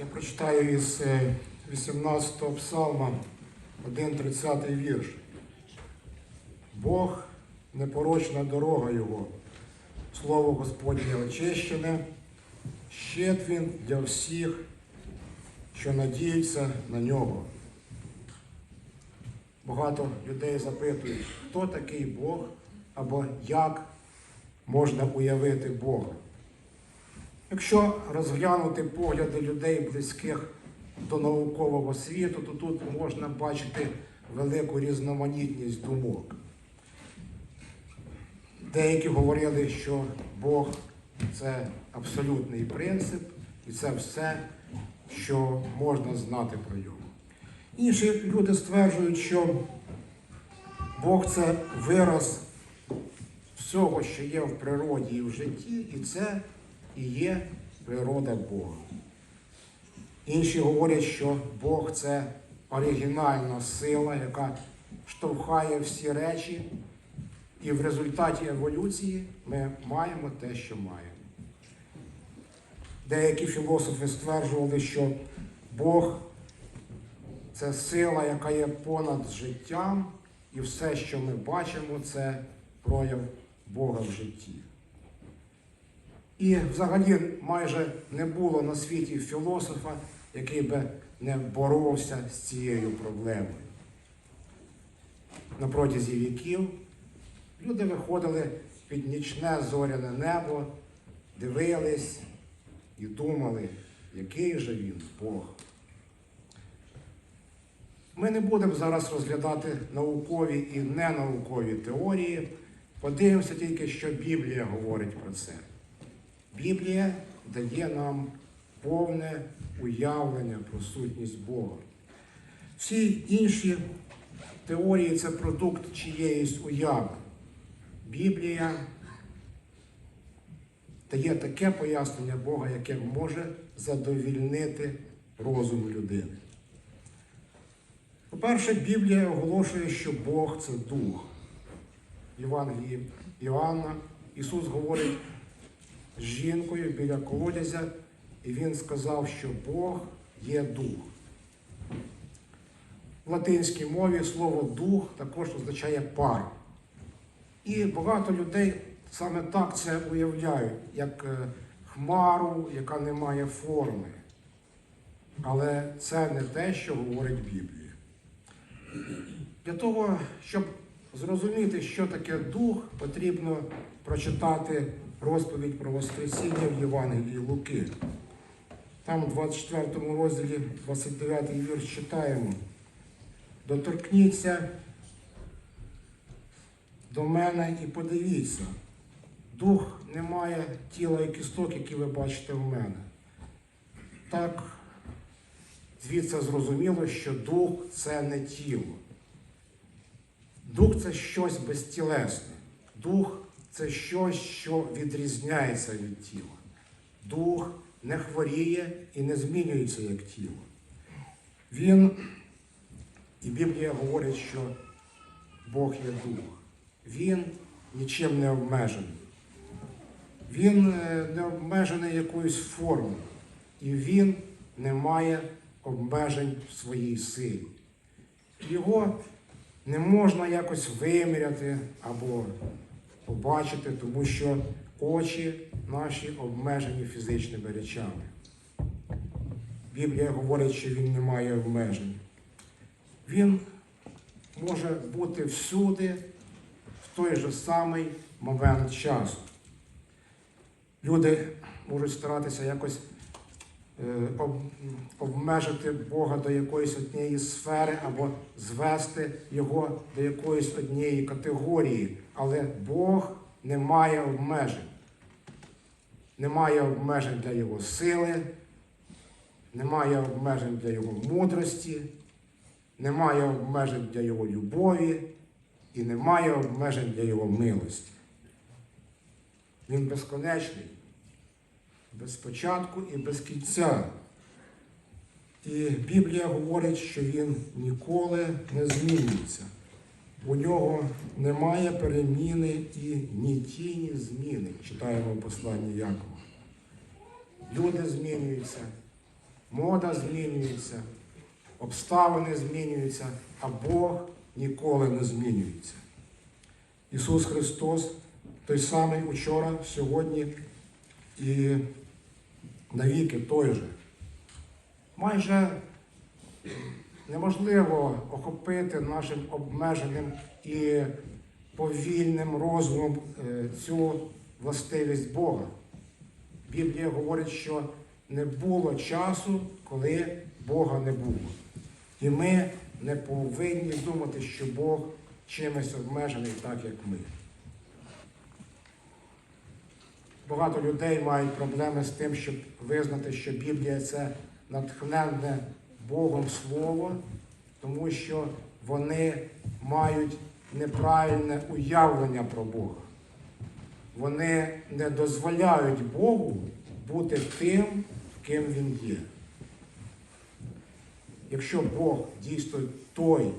Я прочитаю із е, 18-го псалма 1.30 вірш. Бог непорочна дорога Його, Слово Господнє очищене, щит він для всіх, що надіються на нього. Багато людей запитують, хто такий Бог або як можна уявити Бога. Якщо розглянути погляди людей близьких до наукового світу, то тут можна бачити велику різноманітність думок. Деякі говорили, що Бог це абсолютний принцип, і це все, що можна знати про нього. Інші люди стверджують, що Бог це вираз всього, що є в природі і в житті, і це і є природа Бога. Інші говорять, що Бог це оригінальна сила, яка штовхає всі речі, і в результаті еволюції ми маємо те, що маємо. Деякі філософи стверджували, що Бог це сила, яка є понад життям, і все, що ми бачимо, це прояв Бога в житті. І взагалі майже не було на світі філософа, який би не боровся з цією проблемою. На протязі віків люди виходили під нічне зоряне небо, дивились і думали, який же він Бог. Ми не будемо зараз розглядати наукові і ненаукові теорії. Подивимося тільки, що Біблія говорить про це. Біблія дає нам повне уявлення про сутність Бога. Всі інші теорії це продукт чиєїсь уяви. Біблія дає таке пояснення Бога, яке може задовільнити розум людини. По-перше, Біблія оголошує, що Бог це дух. Євангелії Іоанна Ісус говорить з жінкою біля колодязя, і Він сказав, що Бог є дух. В латинській мові слово дух також означає пар. І багато людей саме так це уявляють, як е, хмару, яка не має форми. Але це не те, що говорить Біблія. Для того, щоб зрозуміти, що таке дух, потрібно прочитати розповідь про Воскресіння в Євангелії Луки. Там, у 24 розділі, 29 вірш читаємо. Доторкніться до мене і подивіться. Дух не має тіла і кісток, які ви бачите в мене. Так, звідси зрозуміло, що дух це не тіло. Дух це щось безтілесне. Дух це щось, що відрізняється від тіла. Дух не хворіє і не змінюється як тіло. Він, і Біблія говорить, що Бог є дух. Він нічим не обмежений. Він е, не обмежений якоюсь формою. І він не має обмежень в своїй силі. Його не можна якось виміряти або побачити, тому що очі наші обмежені фізичними речами. Біблія говорить, що він не має обмежень. Він може бути всюди в той же самий момент часу. Люди можуть старатися якось е, обмежити Бога до якоїсь однієї сфери або звести його до якоїсь однієї категорії, але Бог не має обмежень. Немає обмежень для Його сили, немає обмежень для Його мудрості, немає обмежень для Його любові і немає обмежень для Його милості. Він безконечний, без початку і без кінця. І Біблія говорить, що він ніколи не змінюється. У нього немає переміни і ні тіні зміни, читаємо в посланні Якова. Люди змінюються, мода змінюється, обставини змінюються, а Бог ніколи не змінюється. Ісус Христос той самий учора, сьогодні і навіки той же. Майже неможливо охопити нашим обмеженим і повільним розумом е, цю властивість Бога. Біблія говорить, що не було часу, коли Бога не було. І ми не повинні думати, що Бог чимось обмежений, так як ми. Багато людей мають проблеми з тим, щоб визнати, що Біблія це натхненне Богом Слово, тому що вони мають неправильне уявлення про Бога. Вони не дозволяють Богу бути тим, ким Він є. Якщо Бог дійсно той,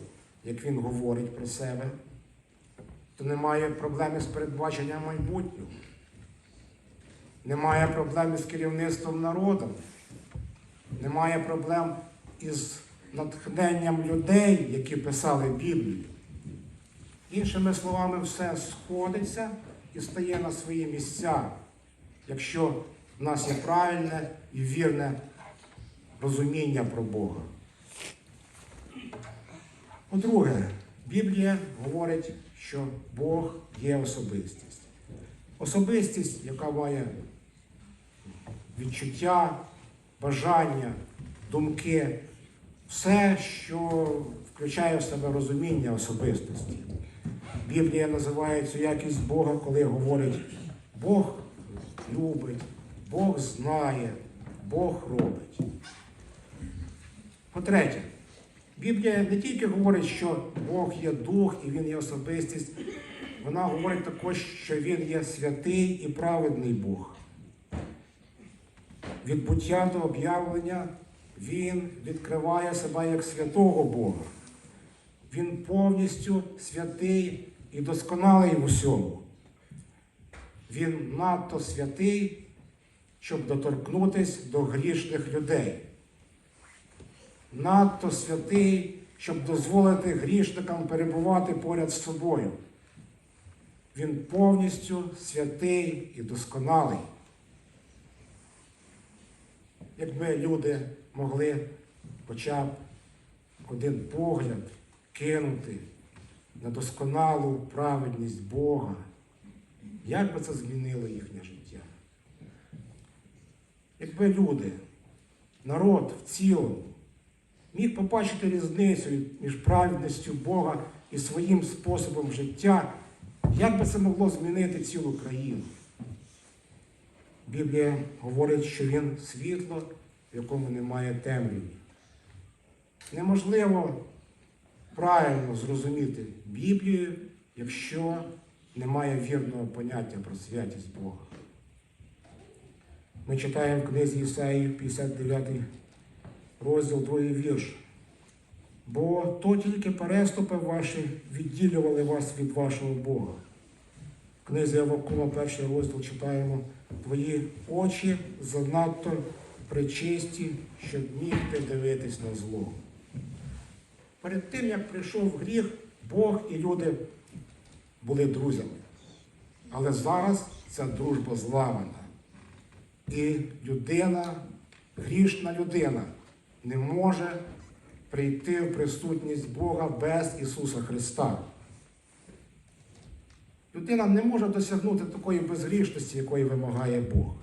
як Він говорить про себе, то немає проблеми з передбаченням майбутнього. Немає проблем із керівництвом народом. Немає проблем із натхненням людей, які писали Біблію. Іншими словами, все сходиться і стає на свої місця, якщо в нас є правильне і вірне розуміння про Бога. По-друге, Біблія говорить, що Бог є особистість. Особистість, яка має відчуття, бажання, думки, все, що включає в себе розуміння особистості. Біблія називає цю якість Бога, коли говорить, Бог любить, Бог знає, Бог робить. По-третє, Біблія не тільки говорить, що Бог є дух і Він є особистість, вона говорить також, що Він є святий і праведний Бог. Від буття до об'явлення Він відкриває себе як святого Бога. Він повністю святий і досконалий в усьому. Він надто святий, щоб доторкнутися до грішних людей. Надто святий, щоб дозволити грішникам перебувати поряд з собою. Він повністю святий і досконалий. Якби люди могли хоча б один погляд кинути на досконалу праведність Бога, як би це змінило їхнє життя? Якби люди, народ в цілому, міг побачити різницю між праведністю Бога і своїм способом життя, як би це могло змінити цілу країну? Біблія говорить, що він світло, в якому немає темряви. Неможливо правильно зрозуміти Біблію, якщо немає вірного поняття про святість Бога. Ми читаємо в книзі Ісаї 59 розділ, 2 вірш. Бо то тільки переступи ваші відділювали вас від вашого Бога. В книзі Авакума, перший розділ читаємо Твої очі занадто причисті, щоб мігти дивитись на зло. Перед тим, як прийшов гріх, Бог і люди були друзями. Але зараз ця дружба зламана. І людина, грішна людина, не може прийти в присутність Бога без Ісуса Христа. Людина не може досягнути такої безгрішності, якої вимагає Бог.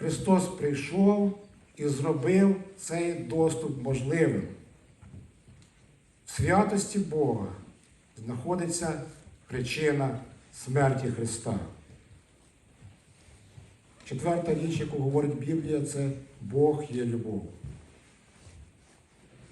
Христос прийшов і зробив цей доступ можливим. В святості Бога знаходиться причина смерті Христа. Четверта річ, яку говорить Біблія, це Бог є любов.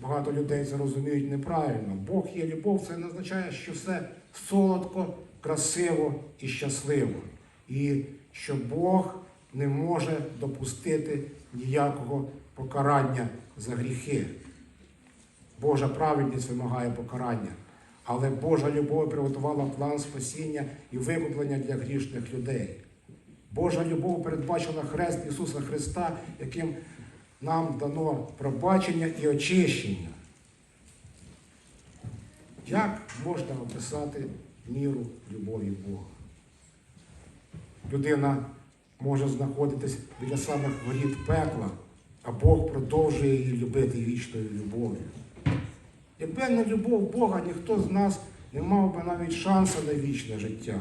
Багато людей це розуміють неправильно. Бог є любов, це не означає, що все солодко, красиво і щасливо. І що Бог не може допустити ніякого покарання за гріхи. Божа праведність вимагає покарання. Але Божа любов приготувала план спасіння і викуплення для грішних людей. Божа любов передбачила хрест Ісуса Христа, яким нам дано пробачення і очищення. Як можна описати міру любові Бога? Людина може знаходитись біля самих воріт пекла, а Бог продовжує її любити вічною любов'ю. Якби не любов Бога, ніхто з нас не мав би навіть шансу на вічне життя.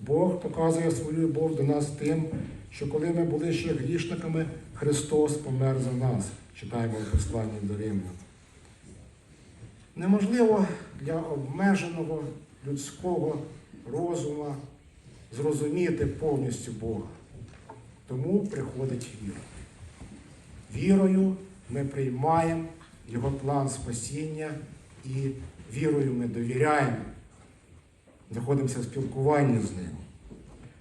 Бог показує свою любов до нас тим, що коли ми були ще грішниками, Христос помер за нас. Читаємо в посланні до Римлян. Неможливо для обмеженого людського розуму зрозуміти повністю Бога. Тому приходить віра. Вірою ми приймаємо Його план спасіння і вірою ми довіряємо, знаходимося в спілкуванні з ним.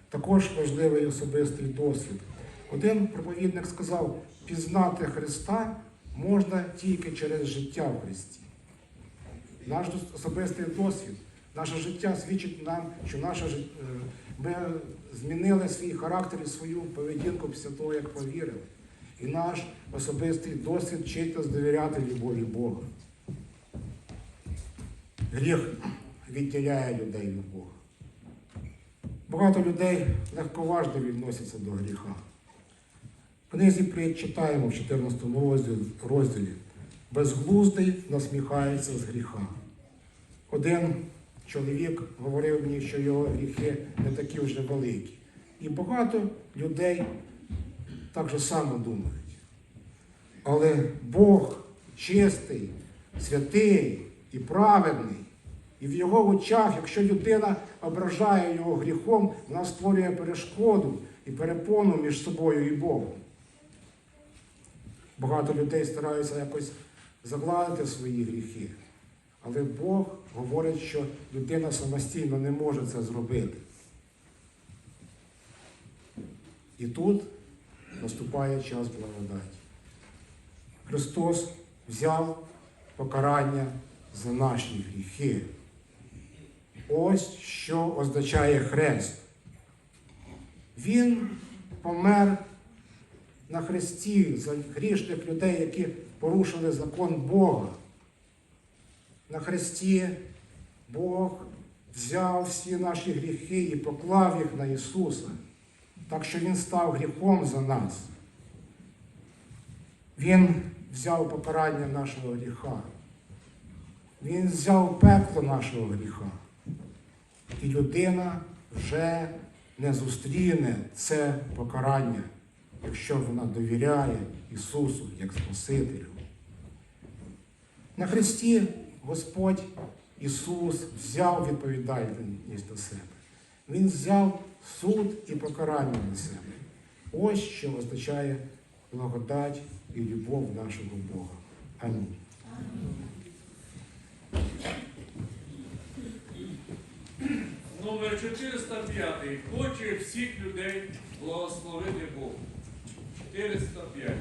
Також важливий особистий досвід. Один проповідник сказав, пізнати Христа можна тільки через життя в Христі. Наш особистий досвід, наше життя свідчить нам, що наше е, ми змінили свій характер і свою поведінку після того, як повірили. І наш особистий досвід вчить нас довіряти любові Бога. Гріх відділяє людей від Бога. Багато людей легковажно відносяться до гріха. В книзі «Притч» читаємо в 14 розділі, розділі безглуздий насміхається з гріха. Один чоловік говорив мені, що його гріхи не такі вже великі. І багато людей так же само думають. Але Бог чистий, святий і праведний. І в його очах, якщо людина ображає його гріхом, вона створює перешкоду і перепону між собою і Богом. Багато людей стараються якось загладити свої гріхи. Але Бог говорить, що людина самостійно не може це зробити. І тут наступає час благодаті. Христос взяв покарання за наші гріхи. Ось що означає хрест. Він помер на хресті за грішних людей, які порушили закон Бога. На хресті Бог взяв всі наші гріхи і поклав їх на Ісуса, так що Він став гріхом за нас. Він взяв покарання нашого гріха. Він взяв пекло нашого гріха. І людина вже не зустріне це покарання, якщо вона довіряє Ісусу як Спасителю. На Христі Господь Ісус взяв відповідальність на себе. Він взяв суд і покарання на себе. Ось що означає благодать і любов нашого Бога. Амінь. Номер 405. Хоче всіх людей благословити Бог. 405.